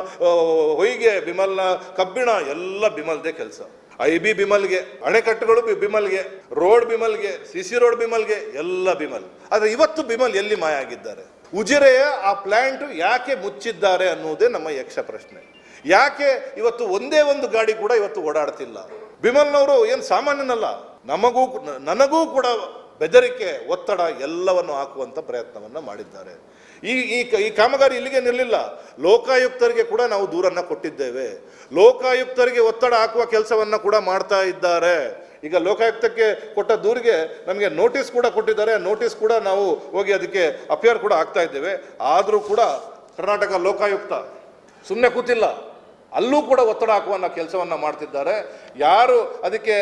ಹೊಯ್ಗೆ, ಬಿಮಲ್ನ ಕಬ್ಬಿಣ, ಎಲ್ಲ ಬಿಮಲ್ದೇ ಕೆಲಸ. ಐ ಬಿ ಬಿಮಲ್ಗೆ, ಅಣೆಕಟ್ಟುಗಳು ಬಿಮಲ್ಗೆ, ರೋಡ್ ಬಿಮಲ್ಗೆ, ಸಿ ಸಿ ರೋಡ್ ಬಿಮಲ್ಗೆ, ಎಲ್ಲ ಬಿಮಲ್. ಆದರೆ ಇವತ್ತು ಬಿಮಲ್ ಎಲ್ಲಿ ಮಾಯ ಆಗಿದ್ದಾರೆ? ಉಜಿರೆಯ ಆ ಪ್ಲ್ಯಾಂಟು ಯಾಕೆ ಮುಚ್ಚಿದ್ದಾರೆ ಅನ್ನುವುದೇ ನಮ್ಮ ಯಕ್ಷ ಪ್ರಶ್ನೆ. ಯಾಕೆ ಇವತ್ತು ಒಂದೇ ಒಂದು ಗಾಡಿ ಕೂಡ ಇವತ್ತು ಓಡಾಡ್ತಿಲ್ಲ? ಬಿಮಲ್ನವರು ಏನು ಸಾಮಾನ್ಯನಲ್ಲ. ನಮಗೂ ನನಗೂ ಕೂಡ ಬೆದರಿಕೆ, ಒತ್ತಡ ಎಲ್ಲವನ್ನು ಹಾಕುವಂಥ ಪ್ರಯತ್ನವನ್ನು ಮಾಡಿದ್ದಾರೆ. ಈ ಈ ಈ ಕಾಮಗಾರಿ ಇಲ್ಲಿಗೆ ನಿಲ್ಲಿಲ್ಲ. ಲೋಕಾಯುಕ್ತರಿಗೆ ಕೂಡ ನಾವು ದೂರನ್ನು ಕೊಟ್ಟಿದ್ದೇವೆ. ಲೋಕಾಯುಕ್ತರಿಗೆ ಒತ್ತಡ ಹಾಕುವ ಕೆಲಸವನ್ನು ಕೂಡ ಮಾಡ್ತಾ ಇದ್ದಾರೆ. ಈಗ ಲೋಕಾಯುಕ್ತಕ್ಕೆ ಕೊಟ್ಟ ದೂರಿಗೆ ನಮಗೆ ನೋಟಿಸ್ ಕೂಡ ಕೊಟ್ಟಿದ್ದಾರೆ. ನೋಟಿಸ್ ಕೂಡ ನಾವು ಹೋಗಿ ಅದಕ್ಕೆ ಅಪಿಯರ್ ಕೂಡ ಆಗ್ತಾ ಇದ್ದೇವೆ. ಆದರೂ ಕೂಡ ಕರ್ನಾಟಕ ಲೋಕಾಯುಕ್ತ ಸುಮ್ಮನೆ ಕೂತಿಲ್ಲ. ಅಲ್ಲೂ ಕೂಡ ಒತ್ತಡ ಹಾಕುವ ಕೆಲಸವನ್ನು ಮಾಡ್ತಿದ್ದಾರೆ. ಯಾರು ಅದಕ್ಕೆ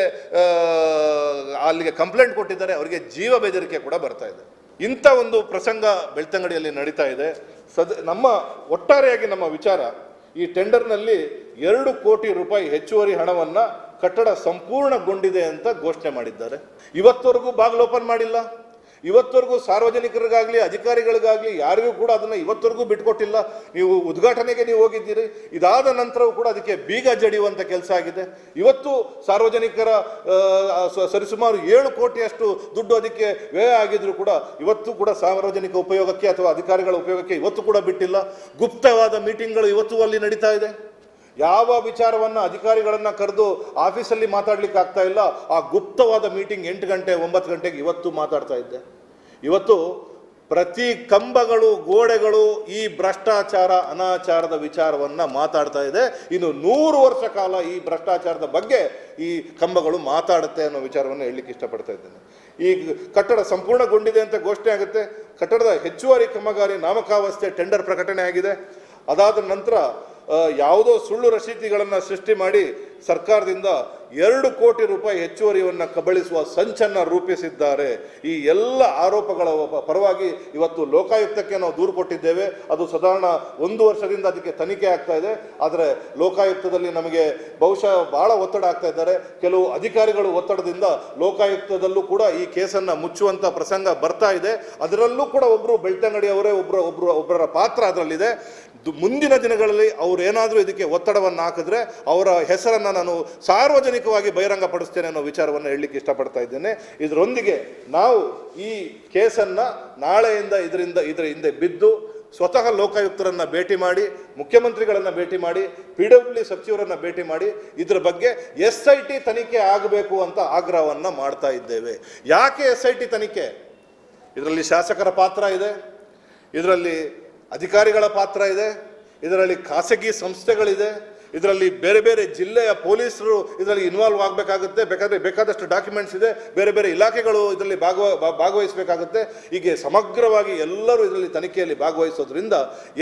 ಅಲ್ಲಿಗೆ ಕಂಪ್ಲೇಂಟ್ ಕೊಟ್ಟಿದ್ದಾರೆ, ಅವರಿಗೆ ಜೀವ ಬೆದರಿಕೆ ಕೂಡ ಬರ್ತಾ ಇದೆ. ಇಂಥ ಒಂದು ಪ್ರಸಂಗ ಬೆಳ್ತಂಗಡಿಯಲ್ಲಿ ನಡೀತಾ ಇದೆ. ಸದ್, ನಮ್ಮ ಒಟ್ಟಾರೆಯಾಗಿ ನಮ್ಮ ವಿಚಾರ, ಈ ಟೆಂಡರ್ನಲ್ಲಿ ಎರಡು ಕೋಟಿ ರೂಪಾಯಿ ಹೆಚ್ಚುವರಿ ಹಣವನ್ನು ಕಟ್ಟಡ ಸಂಪೂರ್ಣಗೊಂಡಿದೆ ಅಂತ ಘೋಷಣೆ ಮಾಡಿದ್ದಾರೆ. ಇವತ್ತವರೆಗೂ ಬಾಗಿಲು ಓಪನ್ ಮಾಡಿಲ್ಲ. ಇವತ್ತವರೆಗೂ ಸಾರ್ವಜನಿಕರಿಗಾಗಲಿ, ಅಧಿಕಾರಿಗಳಿಗಾಗಲಿ ಯಾರಿಗೂ ಕೂಡ ಅದನ್ನು ಇವತ್ತವರೆಗೂ ಬಿಟ್ಕೊಟ್ಟಿಲ್ಲ. ನೀವು ಉದ್ಘಾಟನೆಗೆ ನೀವು ಹೋಗಿದ್ದೀರಿ. ಇದಾದ ನಂತರವೂ ಕೂಡ ಅದಕ್ಕೆ ಬೀಗ ಜಡಿಯುವಂಥ ಕೆಲಸ ಆಗಿದೆ. ಇವತ್ತು ಸಾರ್ವಜನಿಕರ ಸರಿಸುಮಾರು ಏಳು ಕೋಟಿಯಷ್ಟು ದುಡ್ಡು ಅದಕ್ಕೆ ವ್ಯಯ ಆಗಿದ್ರು ಕೂಡ ಇವತ್ತು ಕೂಡ ಸಾರ್ವಜನಿಕ ಉಪಯೋಗಕ್ಕೆ ಅಥವಾ ಅಧಿಕಾರಿಗಳ ಉಪಯೋಗಕ್ಕೆ ಇವತ್ತು ಕೂಡ ಬಿಟ್ಟಿಲ್ಲ. ಗುಪ್ತವಾದ ಮೀಟಿಂಗ್ಗಳು ಇವತ್ತು ಅಲ್ಲಿ ನಡೀತಾ ಇದೆ. ಯಾವ ವಿಚಾರವನ್ನ ಅಧಿಕಾರಿಗಳನ್ನ ಕರೆದು ಆಫೀಸಲ್ಲಿ ಮಾತಾಡ್ಲಿಕ್ಕೆ ಆಗ್ತಾ ಇಲ್ಲ, ಆ ಗುಪ್ತವಾದ ಮೀಟಿಂಗ್ ಎಂಟು ಗಂಟೆ, ಒಂಬತ್ತು ಗಂಟೆಗೆ ಇವತ್ತು ಮಾತಾಡ್ತಾ ಇದ್ದೆ. ಇವತ್ತು ಪ್ರತಿ ಕಂಬಗಳು, ಗೋಡೆಗಳು ಈ ಭ್ರಷ್ಟಾಚಾರ, ಅನಾಚಾರದ ವಿಚಾರವನ್ನ ಮಾತಾಡ್ತಾ ಇದೆ. ಇನ್ನು ನೂರು ವರ್ಷ ಕಾಲ ಈ ಭ್ರಷ್ಟಾಚಾರದ ಬಗ್ಗೆ ಈ ಕಂಬಗಳು ಮಾತಾಡುತ್ತೆ ಅನ್ನೋ ವಿಚಾರವನ್ನು ಹೇಳಲಿಕ್ಕೆ ಇಷ್ಟಪಡ್ತಾ ಇದ್ದೇನೆ. ಈ ಕಟ್ಟಡ ಸಂಪೂರ್ಣಗೊಂಡಿದೆ ಅಂತ ಘೋಷಣೆ ಆಗುತ್ತೆ. ಕಟ್ಟಡದ ಹೆಚ್ಚುವರಿ ಕಾಮಗಾರಿ ನಾಮಕಾವಸ್ಥೆ, ಟೆಂಡರ್ ಪ್ರಕಟಣೆ ಆಗಿದೆ. ಅದಾದ ನಂತರ ಯಾವುದೋ ಸುಳ್ಳು ರಸೀತಿಗಳನ್ನು ಸೃಷ್ಟಿ ಮಾಡಿ ಸರ್ಕಾರದಿಂದ ಎರಡು ಕೋಟಿ ರೂಪಾಯಿ ಹೆಚ್ಚುವರಿಯನ್ನು ಕಬಳಿಸುವ ಸಂಚನ್ನ ರೂಪಿಸಿದ್ದಾರೆ. ಈ ಎಲ್ಲ ಆರೋಪಗಳ ಪರವಾಗಿ ಇವತ್ತು ಲೋಕಾಯುಕ್ತಕ್ಕೆ ನಾವು ದೂರು ಕೊಟ್ಟಿದ್ದೇವೆ. ಅದು ಸಾಧಾರಣ ಒಂದು ವರ್ಷದಿಂದ ಅದಕ್ಕೆ ತನಿಖೆ ಆಗ್ತಾ ಇದೆ. ಆದರೆ ಲೋಕಾಯುಕ್ತದಲ್ಲಿ ನಮಗೆ ಬಹುಶಃ ಬಹಳ ಒತ್ತಡ ಆಗ್ತಾ ಇದ್ದಾರೆ. ಕೆಲವು ಅಧಿಕಾರಿಗಳು ಒತ್ತಡದಿಂದ ಲೋಕಾಯುಕ್ತದಲ್ಲೂ ಕೂಡ ಈ ಕೇಸನ್ನು ಮುಚ್ಚುವಂಥ ಪ್ರಸಂಗ ಬರ್ತಾ ಇದೆ. ಅದರಲ್ಲೂ ಕೂಡ ಒಬ್ಬರು ಬೆಳ್ತಂಗಡಿ ಅವರೇ ಒಬ್ಬರು ಒಬ್ಬರು ಒಬ್ಬರ ಪಾತ್ರ ಅದರಲ್ಲಿದೆ. ಮುಂದಿನ ದಿನಗಳಲ್ಲಿ ಅವರೇನಾದರೂ ಇದಕ್ಕೆ ಒತ್ತಡವನ್ನು ಹಾಕಿದ್ರೆ ಅವರ ಹೆಸರನ್ನು ನಾನು ಸಾರ್ವಜನಿಕವಾಗಿ ಬಹಿರಂಗಪಡಿಸ್ತೇನೆ ಅನ್ನೋ ವಿಚಾರವನ್ನು ಹೇಳಲಿಕ್ಕೆ ಇಷ್ಟಪಡ್ತಾ ಇದ್ದೇನೆ. ಇದರೊಂದಿಗೆ ನಾವು ಈ ಕೇಸನ್ನು ನಾಳೆಯಿಂದ ಇದರಿಂದ ಇದರ ಹಿಂದೆ ಬಿದ್ದು ಸ್ವತಃ ಲೋಕಾಯುಕ್ತರನ್ನ ಭೇಟಿ ಮಾಡಿ, ಮುಖ್ಯಮಂತ್ರಿಗಳನ್ನ ಭೇಟಿ ಮಾಡಿ, ಪಿ ಡಬ್ಲ್ಯೂ ಸಚಿವರನ್ನ ಭೇಟಿ ಮಾಡಿ, ಇದರ ಬಗ್ಗೆ ಎಸ್ ಐ ಟಿ ತನಿಖೆ ಆಗಬೇಕು ಅಂತ ಆಗ್ರಹವನ್ನ ಮಾಡ್ತಾ ಇದ್ದೇವೆ. ಯಾಕೆ ಎಸ್ ಐ ಟಿ ತನಿಖೆ? ಇದರಲ್ಲಿ ಶಾಸಕರ ಪಾತ್ರ ಇದೆ, ಇದರಲ್ಲಿ ಅಧಿಕಾರಿಗಳ ಪಾತ್ರ ಇದೆ, ಇದರಲ್ಲಿ ಖಾಸಗಿ ಸಂಸ್ಥೆಗಳಿದೆ ಇದರಲ್ಲಿ ಬೇರೆ ಬೇರೆ ಜಿಲ್ಲೆಯ ಪೊಲೀಸರು ಇದರಲ್ಲಿ ಇನ್ವಾಲ್ವ್ ಆಗಬೇಕಾಗುತ್ತೆ. ಬೇಕಾದರೆ ಬೇಕಾದಷ್ಟು ಡಾಕ್ಯುಮೆಂಟ್ಸ್ ಇದೆ. ಬೇರೆ ಬೇರೆ ಇಲಾಖೆಗಳು ಇದರಲ್ಲಿ ಭಾಗವ ಭಾಗವಹಿಸಬೇಕಾಗುತ್ತೆ. ಹೀಗೆ ಸಮಗ್ರವಾಗಿ ಎಲ್ಲರೂ ಇದರಲ್ಲಿ ತನಿಖೆಯಲ್ಲಿ ಭಾಗವಹಿಸೋದ್ರಿಂದ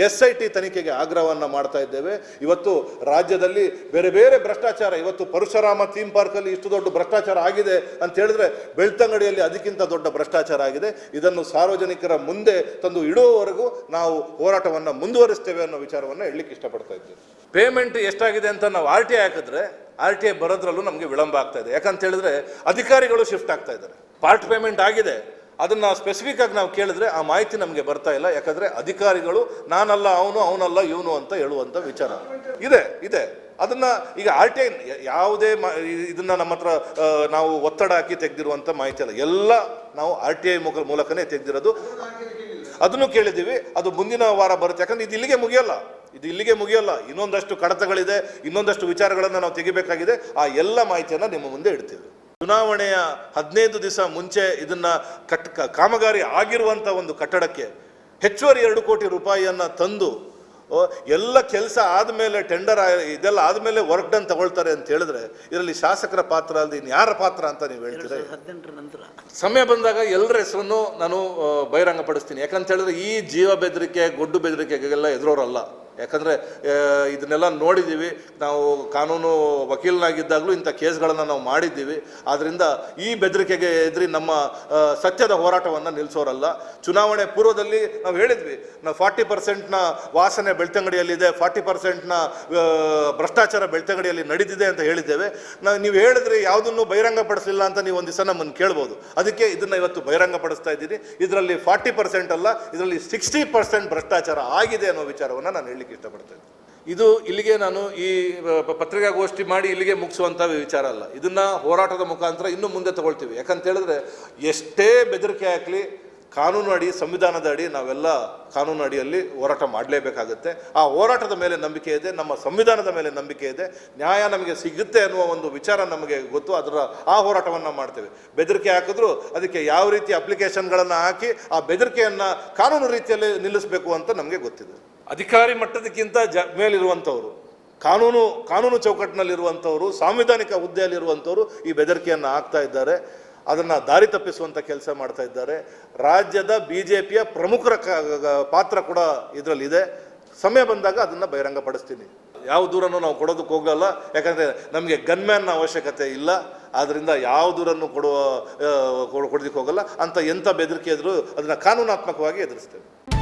ಎಸ್ ಐ ಟಿ ತನಿಖೆಗೆ ಆಗ್ರಹವನ್ನು ಮಾಡ್ತಾ ಇದ್ದೇವೆ. ಇವತ್ತು ರಾಜ್ಯದಲ್ಲಿ ಬೇರೆ ಬೇರೆ ಭ್ರಷ್ಟಾಚಾರ, ಇವತ್ತು ಪರಶುರಾಮ ಥೀಮ್ ಪಾರ್ಕಲ್ಲಿ ಇಷ್ಟು ದೊಡ್ಡ ಭ್ರಷ್ಟಾಚಾರ ಆಗಿದೆ ಅಂತ ಹೇಳಿದ್ರೆ ಬೆಳ್ತಂಗಡಿಯಲ್ಲಿ ಅದಕ್ಕಿಂತ ದೊಡ್ಡ ಭ್ರಷ್ಟಾಚಾರ ಆಗಿದೆ. ಇದನ್ನು ಸಾರ್ವಜನಿಕರ ಮುಂದೆ ತಂದು ಇಡುವವರೆಗೂ ನಾವು ಹೋರಾಟವನ್ನು ಮುಂದುವರಿಸ್ತೇವೆ ಅನ್ನೋ ವಿಚಾರವನ್ನು ಹೇಳಲಿಕ್ಕೆ ಇಷ್ಟಪಡ್ತಾ ಇದ್ದೇವೆ. ಪೇಮೆಂಟ್ ಎಷ್ಟಾಗಿದೆ ಅಂತ ನಾವು ಆರ್ ಟಿ ಐ ಹಾಕಿದ್ರೆ ಆರ್ ಟಿ ಐ ಬರೋದ್ರಲ್ಲೂ ನಮಗೆ ವಿಳಂಬ ಆಗ್ತಾ ಇದೆ. ಯಾಕಂತ ಹೇಳಿದ್ರೆ ಅಧಿಕಾರಿಗಳು ಶಿಫ್ಟ್ ಆಗ್ತಾ ಇದ್ದಾರೆ. ಪಾರ್ಟ್ ಪೇಮೆಂಟ್ ಆಗಿದೆ. ಅದನ್ನ ಸ್ಪೆಸಿಫಿಕ್ ಆಗಿ ನಾವು ಕೇಳಿದ್ರೆ ಆ ಮಾಹಿತಿ ನಮಗೆ ಬರ್ತಾ ಇಲ್ಲ. ಯಾಕಂದ್ರೆ ಅಧಿಕಾರಿಗಳು ನಾನಲ್ಲ ಅವನು, ಅವನಲ್ಲ ಇವನು ಅಂತ ಹೇಳುವಂತ ವಿಚಾರ. ಇದೆ ಇದೆ. ಅದನ್ನ ಈಗ ಆರ್ ಟಿ ಐ ಯಾವುದೇ ಇದನ್ನ ನಮ್ಮ ಹತ್ರ ನಾವು ಒತ್ತಡ ಹಾಕಿ ತೆಗೆದಿರುವಂತ ಮಾಹಿತಿ ಅಲ್ಲ. ಎಲ್ಲ ನಾವು ಆರ್ ಟಿ ಐ ಮೂಲಕನೇ ತೆಗೆದಿರೋದು. ಅದನ್ನು ಕೇಳಿದ್ದೀವಿ. ಅದು ಮುಂದಿನ ವಾರ ಬರುತ್ತೆ. ಯಾಕಂದ್ರೆ ಇದು ಇಲ್ಲಿಗೆ ಮುಗಿಯಲ್ಲ. ಇದು ಇಲ್ಲಿಗೆ ಮುಗಿಯಲ್ಲ. ಇನ್ನೊಂದಷ್ಟು ಕಡತಗಳಿದೆ. ಇನ್ನೊಂದಷ್ಟು ವಿಚಾರಗಳನ್ನು ನಾವು ತೆಗಿಬೇಕಾಗಿದೆ. ಆ ಎಲ್ಲ ಮಾಹಿತಿಯನ್ನು ನಿಮ್ಮ ಮುಂದೆ ಇಡ್ತೀವಿ. ಚುನಾವಣೆಯ ಹದಿನೈದು ದಿವಸ ಮುಂಚೆ ಇದನ್ನ ಕಟ್ ಕಾಮಗಾರಿ ಆಗಿರುವಂತ ಒಂದು ಕಟ್ಟಡಕ್ಕೆ ಹೆಚ್ಚುವರಿ ಎರಡು ಕೋಟಿ ರೂಪಾಯಿಯನ್ನು ತಂದು ಎಲ್ಲ ಕೆಲಸ ಆದಮೇಲೆ ಟೆಂಡರ್ ಇದೆಲ್ಲ ಆದಮೇಲೆ ವರ್ಕ್ ಡನ್ ತಗೊಳ್ತಾರೆ ಅಂತ ಹೇಳಿದ್ರೆ ಇದರಲ್ಲಿ ಶಾಸಕರ ಪಾತ್ರ ಅಲ್ಲದೆ ಇನ್ನು ಯಾರ ಪಾತ್ರ ಅಂತ ನೀವು ಹೇಳ್ತೀರಾ? ಸಮಯ ಬಂದಾಗ ಎಲ್ಲರ ಹೆಸರನ್ನು ನಾನು ಬಹಿರಂಗ ಬಹಿರಂಗಪಡಿಸ್ತೀನಿ. ಯಾಕಂತ ಹೇಳಿದ್ರೆ ಈ ಜೀವ ಬೆದರಿಕೆ ಗೊಡ್ಡು ಬೆದರಿಕೆಗೆಲ್ಲ ಎದುರೋರಲ್ಲ. ಯಾಕಂದ್ರೆ ಇದನ್ನೆಲ್ಲ ನೋಡಿದ್ದೀವಿ. ನಾವು ಕಾನೂನು ವಕೀಲನಾಗಿದ್ದಾಗಲೂ ಇಂಥ ಕೇಸ್ಗಳನ್ನು ನಾವು ಮಾಡಿದ್ದೀವಿ. ಆದ್ದರಿಂದ ಈ ಬೆದರಿಕೆಗೆ ಎದುರಿ ನಮ್ಮ ಸತ್ಯದ ಹೋರಾಟವನ್ನು ನಿಲ್ಲಿಸೋರಲ್ಲ ಚುನಾವಣೆ ಪೂರ್ವದಲ್ಲಿ ನಾವು ಹೇಳಿದ್ವಿ, ನಾವು ಫಾರ್ಟಿ ಪರ್ಸೆಂಟ್ನ ವಾಸನೆ ಬೆಳ್ತಂಗಡಿಯಲ್ಲಿದೆ, ಫಾರ್ಟಿ ಪರ್ಸೆಂಟ್ನ ಭ್ರಷ್ಟಾಚಾರ ಬೆಳ್ತಂಗಡಿಯಲ್ಲಿ ನಡೀತಿದೆ ಅಂತ ಹೇಳಿದ್ದೇವೆ. ನಾವು ನೀವು ಹೇಳಿದ್ರೆ ಯಾವುದನ್ನು ಬಹಿರಂಗಪಡಿಸಲಿಲ್ಲ ಅಂತ ನೀವು ಒಂದು ದಿವಸ ನಮ್ಮನ್ನು ಕೇಳ್ಬೋದು. ಅದಕ್ಕೆ ಇದನ್ನು ಇವತ್ತು ಬಹಿರಂಗಪಡಿಸ್ತಾ ಇದ್ದೀನಿ. ಇದರಲ್ಲಿ ಫಾರ್ಟಿ ಪರ್ಸೆಂಟ್ ಅಲ್ಲ, ಇದರಲ್ಲಿ ಸಿಕ್ಸ್ಟಿ ಪರ್ಸೆಂಟ್ ಭ್ರಷ್ಟಾಚಾರ ಆಗಿದೆ ಅನ್ನೋ ವಿಚಾರವನ್ನು ನಾನು ಹೇಳಲಿಕ್ಕೆ ಇಷ್ಟಪಡ್ತೇನೆ ಇದು ಇಲ್ಲಿಗೆ ನಾನು ಈ ಪತ್ರಿಕಾಗೋಷ್ಠಿ ಮಾಡಿ ಇಲ್ಲಿಗೆ ಮುಗಿಸುವಂಥ ವಿಚಾರ ಅಲ್ಲ. ಇದನ್ನು ಹೋರಾಟದ ಮುಖಾಂತರ ಇನ್ನೂ ಮುಂದೆ ತಗೊಳ್ತೀವಿ. ಯಾಕಂತ ಹೇಳಿದ್ರೆ ಎಷ್ಟೇ ಬೆದರಿಕೆ ಹಾಕಲಿ ಕಾನೂನು ಅಡಿ, ಸಂವಿಧಾನದ ಅಡಿ ನಾವೆಲ್ಲ ಕಾನೂನು ಅಡಿಯಲ್ಲಿ ಹೋರಾಟ ಮಾಡಲೇಬೇಕಾಗುತ್ತೆ. ಆ ಹೋರಾಟದ ಮೇಲೆ ನಂಬಿಕೆ ಇದೆ, ನಮ್ಮ ಸಂವಿಧಾನದ ಮೇಲೆ ನಂಬಿಕೆ ಇದೆ, ನ್ಯಾಯ ನಮಗೆ ಸಿಗುತ್ತೆ ಅನ್ನುವ ಒಂದು ವಿಚಾರ ನಮಗೆ ಗೊತ್ತು, ಅದರ ಆ ಹೋರಾಟವನ್ನು ಮಾಡ್ತೇವೆ. ಬೆದರಿಕೆ ಹಾಕಿದ್ರು ಅದಕ್ಕೆ ಯಾವ ರೀತಿ ಅಪ್ಲಿಕೇಶನ್ಗಳನ್ನು ಹಾಕಿ ಆ ಬೆದರಿಕೆಯನ್ನು ಕಾನೂನು ರೀತಿಯಲ್ಲಿ ನಿಲ್ಲಿಸಬೇಕು ಅಂತ ನಮಗೆ ಗೊತ್ತಿದೆ. ಅಧಿಕಾರಿ ಮಟ್ಟದಕ್ಕಿಂತ ಜ, ಮೇಲಿರುವಂಥವ್ರು, ಕಾನೂನು ಕಾನೂನು ಚೌಕಟ್ಟಿನಲ್ಲಿರುವಂಥವ್ರು, ಸಾಂವಿಧಾನಿಕ ಹುದ್ದೆಯಲ್ಲಿರುವಂಥವ್ರು ಈ ಬೆದರಿಕೆಯನ್ನು ಹಾಕ್ತಾ ಇದ್ದಾರೆ. ಅದನ್ನು ದಾರಿ ತಪ್ಪಿಸುವಂಥ ಕೆಲಸ ಮಾಡ್ತಾ ಇದ್ದಾರೆ. ರಾಜ್ಯದ ಬಿ ಜೆ ಪಿಯ ಪ್ರಮುಖರ ಪಾತ್ರ ಕೂಡ ಇದರಲ್ಲಿದೆ. ಸಮಯ ಬಂದಾಗ ಅದನ್ನು ಬಹಿರಂಗಪಡಿಸ್ತೀನಿ. ಯಾವ ದೂರನ್ನು ನಾವು ಕೊಡೋದಕ್ಕೆ ಹೋಗಲ್ಲ. ಯಾಕಂದರೆ ನಮಗೆ ಗನ್ಮ್ಯಾನ್ನ ಅವಶ್ಯಕತೆ ಇಲ್ಲ. ಆದ್ದರಿಂದ ಯಾವ ದೂರನ್ನು ಕೊಡುವ ಕೊಡೋದಕ್ಕೆ ಹೋಗಲ್ಲ. ಅಂತ ಎಂಥ ಬೆದರಿಕೆ ಇದ್ರೂ ಅದನ್ನು ಕಾನೂನಾತ್ಮಕವಾಗಿ ಎದುರಿಸ್ತೇವೆ.